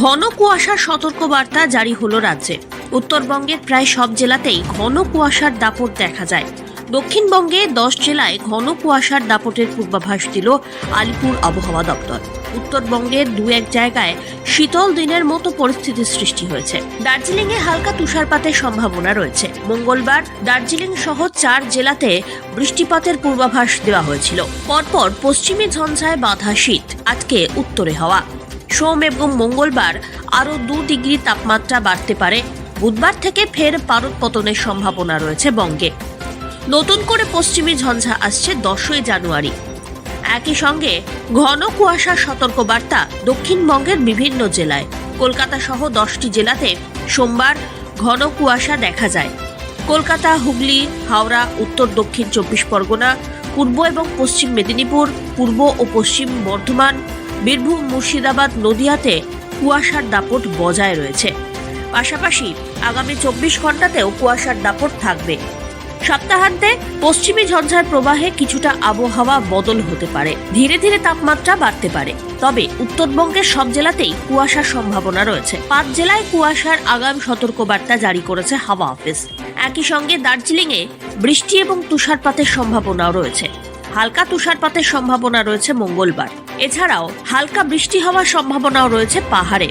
ঘন কুয়াশার সতর্কবার্তা জারি হলো রাজ্যে। উত্তরবঙ্গের প্রায় সব জেলাতেই ঘন কুয়াশার দাপট দেখা যায়। দক্ষিণবঙ্গে দশ জেলায় ঘন কুয়াশার দাপটের পূর্বাভাস দিল আলিপুর আবহাওয়া দপ্তর। উত্তরবঙ্গের দু এক জায়গায় শীতল দিনের মতো পরিস্থিতির সৃষ্টি হয়েছে। দার্জিলিংয়ে হালকা তুষারপাতের সম্ভাবনা রয়েছে। মঙ্গলবার দার্জিলিং সহ চার জেলাতে বৃষ্টিপাতের পূর্বাভাস দেওয়া হয়েছিল। পরপর পশ্চিমী ঝঞ্ঝায় বাঁধা শীত, আজকে উত্তরে হওয়া। সোম এবং মঙ্গলবার আরও দু ডিগ্রি তাপমাত্রা বাড়তে পারে। বুধবার থেকে ফের পারদ পতনের সম্ভাবনা রয়েছে বঙ্গে। নতুন করে পশ্চিমী ঝঞ্ঝা আসছে দশই জানুয়ারি। একই সঙ্গে ঘন কুয়াশার সতর্কবার্তা দক্ষিণবঙ্গের বিভিন্ন জেলায়। কলকাতা সহ দশটি জেলাতে সোমবার ঘন কুয়াশা দেখা যায়। কলকাতা, হুগলি, হাওড়া, উত্তর, দক্ষিণ চব্বিশ পরগনা, পূর্ব এবং পশ্চিম মেদিনীপুর, পূর্ব ও পশ্চিম বর্ধমান বীরভূম মুর্শিদাবাদ নদিয়াতে কুয়াশার দাপট বজায় রয়েছে। পাশাপাশি আগামী চব্বিশ ঘন্টাতেও কুয়াশার দাপট থাকবে। সপ্তাহান্তে পশ্চিমী ঝঞ্ঝার প্রবাহে কিছুটা আবহাওয়া বদল হতে পারে। ধীরে ধীরে তাপমাত্রা বাড়তে পারে। তবে উত্তরবঙ্গের সব জেলাতেই কুয়াশার সম্ভাবনা রয়েছে। পাঁচ জেলায় কুয়াশার আগাম সতর্কবার্তা জারি করেছে হাওয়া অফিস। একই সঙ্গে দার্জিলিংয়ে বৃষ্টি এবং তুষারপাতের সম্ভাবনাও রয়েছে। হালকা তুষারপাতের সম্ভাবনা রয়েছে মঙ্গলবার। এছাড়াও হালকা বৃষ্টি হওয়ার সম্ভাবনাও রয়েছে পাহাড়ে।